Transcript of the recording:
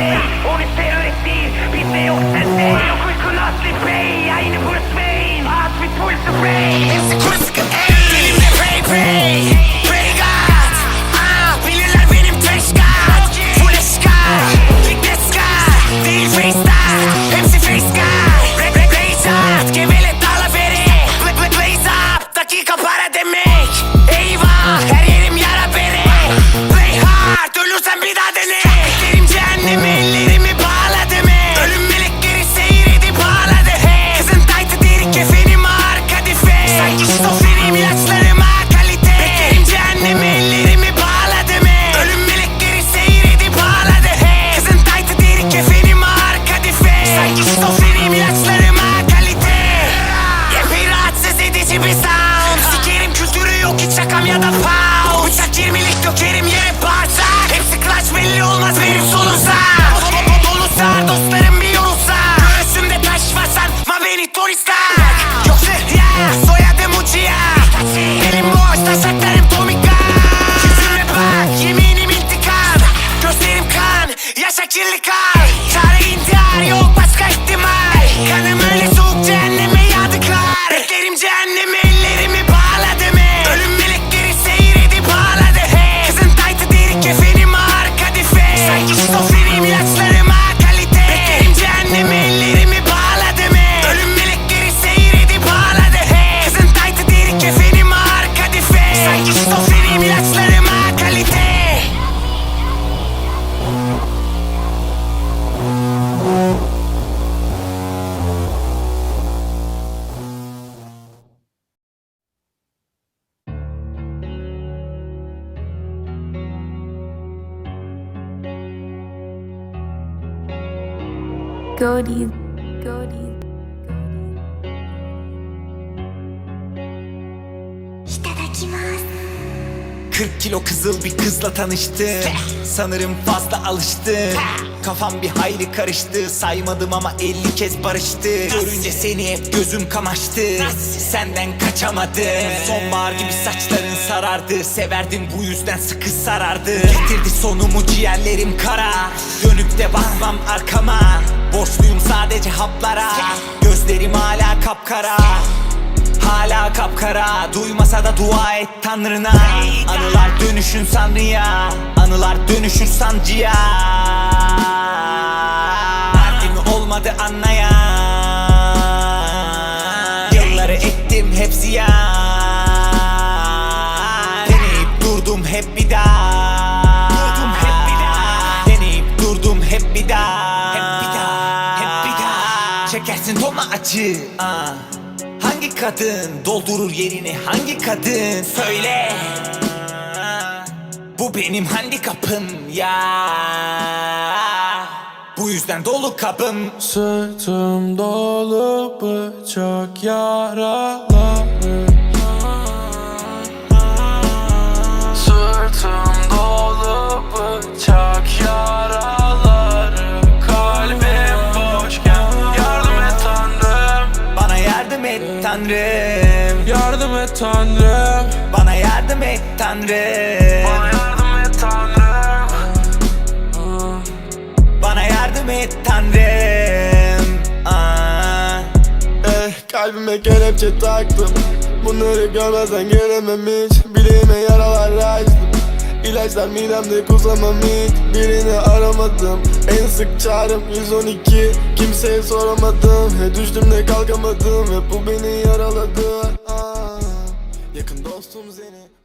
değil terörist değil Bizde yok sende Yok uykun asli bey Aynı Bruce Wayne At bir full spray Hepsi ey Dilimde pray pray God Ah bilirler benim trash God Full eşkal Big Nescar Değil freestyle Hepsi face rap raise up Gevele dala veri Bla bla blaze up Dakika para demek Eyvah Her yerim yara bere Play hard Ölürsen bir daha dene şakam ya da pow Bıçak 20'lik dökerim yere bağırsak Hepsi clutch belli olmaz benim solursa Dolu sar dostlarım bir yorulsa Göğsümde taş var sanma beni turistlak Yoksa ya soyadım Uchiha. Elim boş taşaklarım Tomika Yüzüme bak yeminim intikam. Gözlerim kan yaşa kirli kal Goody, Goody. 40 kilo kızıl bir kızla tanıştım Sanırım fazla alıştım Kafam bir hayli karıştı. Saymadım ama 50 kez barıştı. Görünce seni hep gözüm kamaştı. Senden kaçamadım Sonbahar gibi saçların sarardı. Severdim bu yüzden sıkı sarardı. Getirdi sonumu ciğerlerim kara. Dönüp de bakmam arkama Borçluyum sadece haplara. Gözlerim hala kapkara. Hala kapkara. Duymasa da dua et tanrına. Anılar dönüşün sanrıya. Anılar dönüşür sancıya. Derdimi olmadı anlayan. Yılları ettim hep ziyan. Deneyip Durdum hep bir daha. Deneyip durdum hep bir daha acı ah. Hangi kadın doldurur yerini hangi kadın? Söyle. Bu benim handikapım ya. Bu yüzden dolu kapım. Sırtım dolu bıçak yaraları tanrım. Yardım et tanrım. Bana yardım et tanrım. Bana yardım et tanrım. Bana yardım et tanrım. Ah. Eh, kalbime kelepçe taktım. Bunları görmezden gelemem hiç Bileğime yaralar açtım İlaçlar midemde kusamam hiç Birini aramadım. En sık çağrım 112 Kimseye soramadım. He düştüm de kalkamadım Ve bu beni yaraladı. Ah. Yakın dostum seni